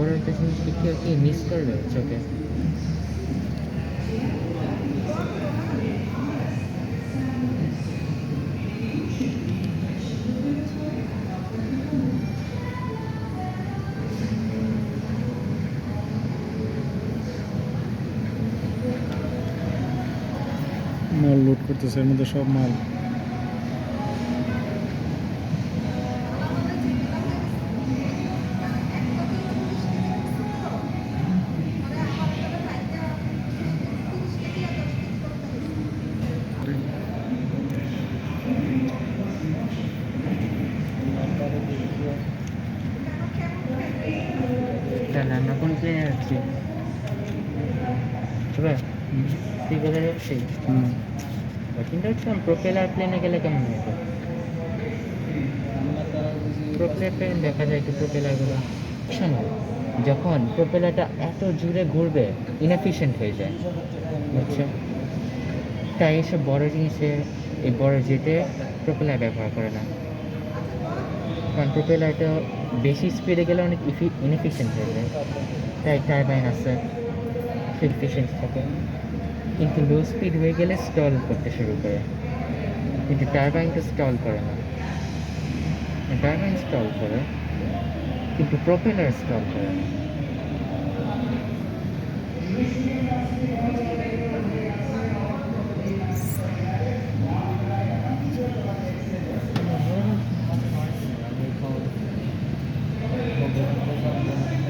বড় কি কেউ কি মিস করবে চোখে? মাল লোড করতেছে এর মধ্যে সব মাল। তা রান্না কোন প্লেনে যাচ্ছি তবে তুই কোথায় যাচ্ছিস? হুম। চিন্তা করছিলাম প্রোপেলার প্লেনে গেলে কেমন হতো প্রোপেলার প্লেন দেখা যায় একটু প্রোপেলারগুলো শোনো যখন প্রোপেলারটা এত জোরে ঘুরবে ইনএফিশিয়েন্ট হয়ে যায়। বুঝছ? তাই এসব বড় জিনিসে এই বড় জেটে প্রোপেলার ব্যবহার করে না। কারণ প্রোপেলারটা বেশি স্পিডে গেলে অনেক ইনএফিশিয়েন্ট হয়ে যায়। তাই টারবাইন আছে এফিসিয়েন্ট থাকে। কিন্তু লো স্পিড হয়ে গেলে স্টল করতে শুরু করে। কিন্তু টারবাইনটা স্টল করে না। টারবাইন স্টল করে, কিন্তু প্রোপেলার স্টল করে না। Thank you.